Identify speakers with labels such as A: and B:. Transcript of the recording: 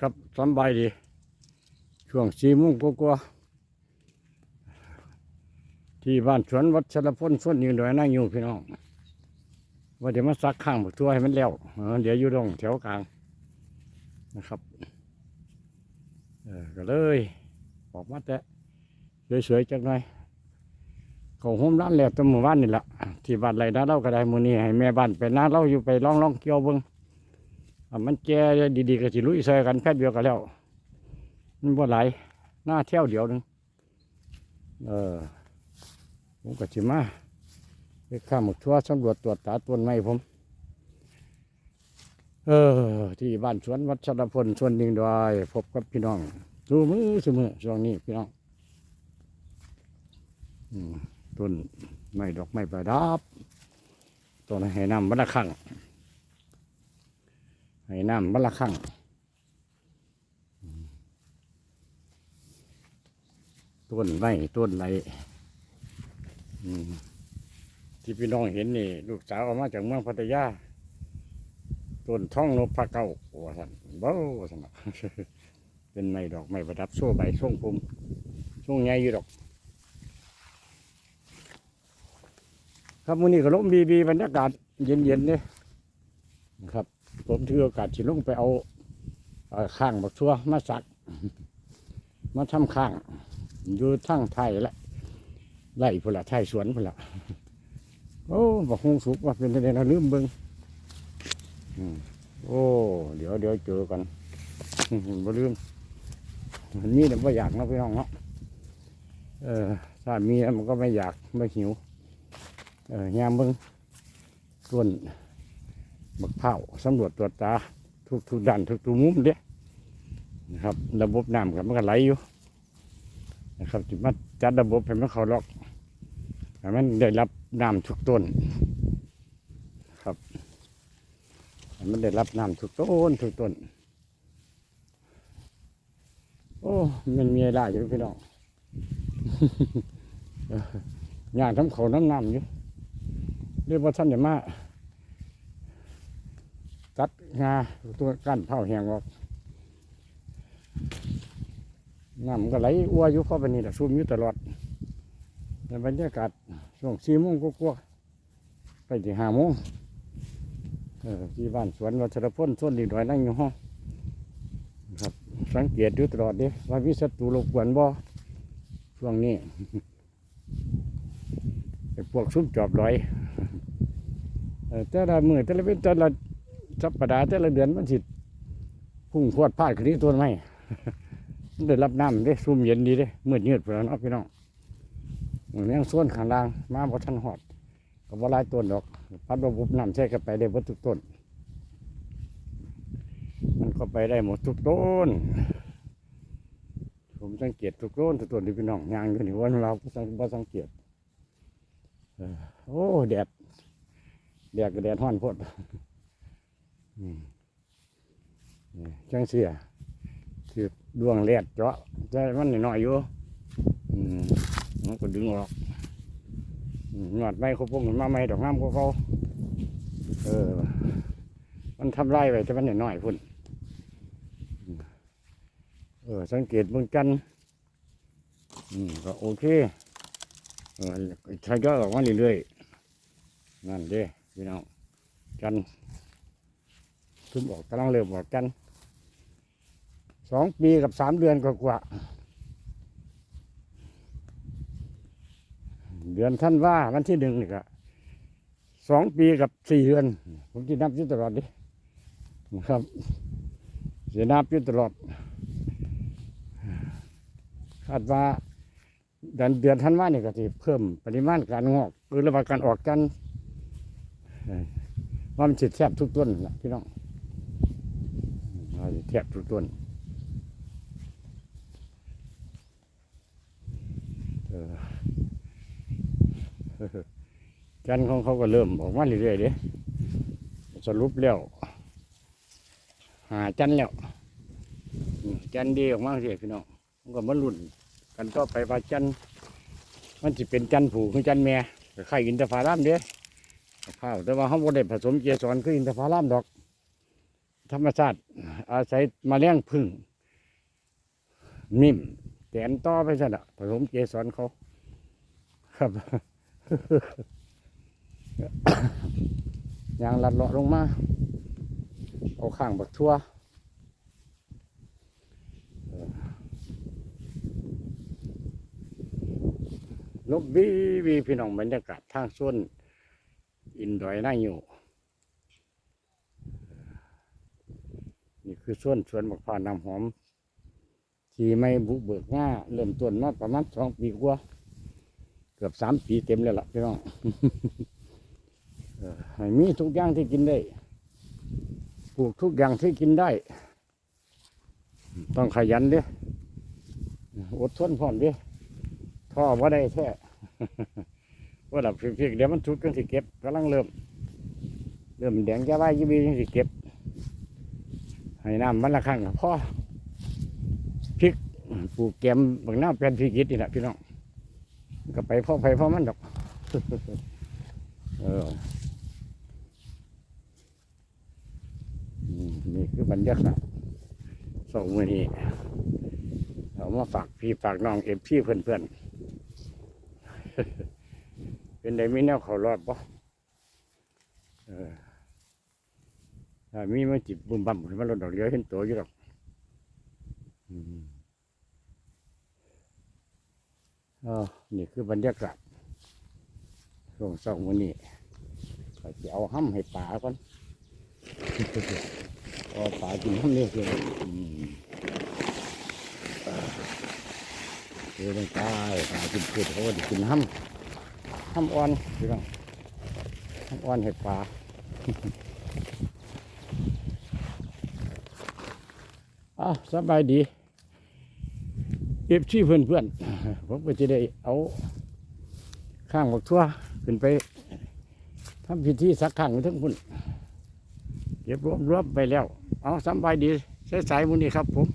A: ครับสบายดี ช่วงสี่โมงกว่าที่บ้านสวนวัชรพลส่วนยืนดอยนั่งอยู่พี่น้องว่าเดี๋ยวมาซักข้างบักทั่วให้มันแล้วเออเดี๋ยวอยู่ตรงแถวกลางนะครับเออก็เลยออกมาแต่สวยๆจักหน่อยเขาโฮมร้านแล้วตั้งมือบ้านนี่แหละที่บ้านไรนะเราก็ได้มือนี้ให้แม่บ้านไปน้าเราอยู่ไปลองลองเกี่ยวเบิ้งอะ มันแก่ดีๆก็สิลุยใส่กันแป๊บเดียวก็แล้ว มันบ่หลายหน้าเที่ยวเดียวหนึงเออผมก็สิมาไปข้ามหมกทั่วสำรวจตรวจตาต้นไม้ผม เออ ที่บ้านสวนวัชรพลสวนดิงดอยพบกับพี่น้องสูมือสมือช่วงนี้พี่น้องต้นไม้ดอกไม้ประดับต้นให้น้ำบัลละคัง ให้น้ำบัละครังต้นไม้ต้นไรที่พี่น้องเห็นนี่ ลูกสาวเอามาจากเมืองพัทยาต้นท่องนพเก้าว่าสันเบ้าสันเป็นไม้ดอกไม้ประดับโซ่ใบส่งผมส่งใหญ่อยู่ดอก ครับมื้อนี้ก็ลมบีบีบรรยากาศเย็นๆเนี่ยนะครับ ผมถือโอกาสสิลงไปเอาเอ่อข้างบักชัวมาสัก มาทำข้าง อยู่ทั้งไทยและไล่พุ่นละไทยสวนพุ่นละโอ้บอกคงสุกว่าเป็นอะไรนะลืมเบิงอืมโอ้ เดี๋ยวเดี๋ยวเจอกันบ่ลืมมันมีแต่ว่าอยากเนาะพี่น้องเนาะเออถ้ามีมันก็ไม่อยากไม่หิว เออยามเบิงต้น บักเผาสำรวจตรวจตาทุกทุกด้านทุกทุกมุมเด้นะครับ ระบบน้ำกับมันก็ไหลอยู่นะครับจิมาจัดระบบให้มันเขาล็อกให้มันได้รับน้ำทุกต้นครับให้มันได้รับน้ำทุกต้นทุกต้นโอ้มันมีอะไรอยู่พี่น้องอย่างทำเขาน้ำน้ำอยู่เรียกว่าท่านจะมาตัด งาตัวกั้นเผาแหงออกน้ำก็ไหลอ้วอยู่เข้าไปนี่แหละซุ่มอยู่ตลอดในบรรยากาศช่วงสี่โมงกว่าไปที่ห้าโมงที่บ้านสวนวัชรพลส้นดีดอยนั่งอยู่ห้องครับ สังเกตอยู่ตลอดเด้ว่ามีศัตรูรบกวนบ่ช่วงนี้พวกซุ่มจอบลอยเออแต่ละมือแต่ละเป็นแต่ละ สัปดาห์แต่ละเดือนมันสิพุ่งพวดพลาดขึ้นที่ต้นไม้ได้รับน้ำได้ซุ่มเย็นดีเด้มืดเยืดเพื่อนเนาะพี่น้องมันยังส่วนข้างล่างมาพอทันหอดก็บ่หลายต้นดอก พัดระบบน้ำใช้กันไปได้หมดทุกต้น มันก็ไปได้หมดทุกต้น ผมสังเกตทุกต้นทุกต้นที่พี่น้องยางอยู่นี่วันเราบ่สังบ่สังเกตโอ้แดดแดดก็แดดห้อนพดอืมนี่ จังเสียคือดวงแรดเจาะใจมันน้อยอยู่มันก็ดึงออกหยอดไม้เขาพวกมันมาไม่ดอกงามก็เขาเออ มันทำไรไปแต่มันหน้อยพุ่นเออ สังเกตเบื้องกันอืมก็โอเคเออทยอยออกมาเรื่อยๆนั่นเด้พี่น้องกัน ทุ่มออกกำลังเริ่มออกกันสองปีกับสามเดือนกว่าเดือนท่านว่าวันที่หนึ่งนี่ก็สองปีกับสี่เดือน ผมจะนับอยู่ตลอดดินะครับจะนับอยู่ตลอด คาดว่าเดือนเดือนท่านว่านี่ก็จะเพิ่มปริมาณการงอกหรือระบาการออกกันว่ามันจิตแทบทุกต้นนะพี่น้อง แทบทุกต้นจันของเขาก็เริ่มออกมาเรื่อยๆเด้สรุปแล้วหาจันทร์แล้ว จันดีออกมาเสียพี่น้องมันก็มาลุ่น กันต่อไปว่าจันมันจะเป็นจันผูคือจันทร์แม่ไข่อินทผลัมเด้ข้าวแต่ว่าเขาบ่ได้ผสมเกสรคืออินทผลัมดอก ธรรมชาติอาศัยมาเลี้ยงพึ่ง นิ่มแตนต่อไปซะนะผสมเกสรเขา ครับยางลัดเลาะลงมา เอาข้างบักทั่วเออลบบีบีพี่น้องบรรยากาศทางส่วนอินดอยน่าอยู่ คือส่วนสวนบักพร้าวน้ำหอม ที่ไม่บุกเบิกง่าเริ่มต้นมาประมาณสองปีกว่าเกือบสามปีเต็มเลยล่ะพี่น้องให้มีทุกอย่างที่กินได้ปลูกทุกอย่างที่กินได้ ต้องขยันด้อดทนพร้อมด้ท่อว่าได้แท้ว่าดับเพียงเดี๋ยวมันทุกข์กันสิเก็บกำลังเริ่ม เริ่มแดงจะไว้ยี่บียังสิเก็บ ให้น้ำมันละครั้งพอพริกปลูกแกมบางหน้าเป็นพริกยิดนี่แหละพี่น้องก็ไปพ่อไปพ่อมันดอกเออนี่คือบรรยากาศสองมือนี้เอามาฝากพี่ฝากน้องเอฟพี่เพื่อนเพื่อนเป็นไดมีแนวเขารอดปะเออ มีมันจิบบุ่มบั่มมันรถดอกเดียวเห็นตัวอยู่ดอกอ๋อนี่คือบรรยากาศช่วงสองวันนี้ก็จะเอาห้ำให้ป่าก่อนเอาป่ากินห้ำเนี่ยคืออืมเดี๋ยวต้องตายป่ากินเผ็ดเขาก็จะกินห้ำห้ำอ่อนพี่น้องห้ำอ่อนเห็ดป่า อ้าวสบายดีเอฟชีเพื่อนเพื่อนๆผมก็จะได้เอาข้างบักทั่วขึ้นไปทำพิธีสักครั้งทั้งพุ่นเก็บรวบรวบไปแล้ว เอาสบายดีใสายมุนี้ครับผม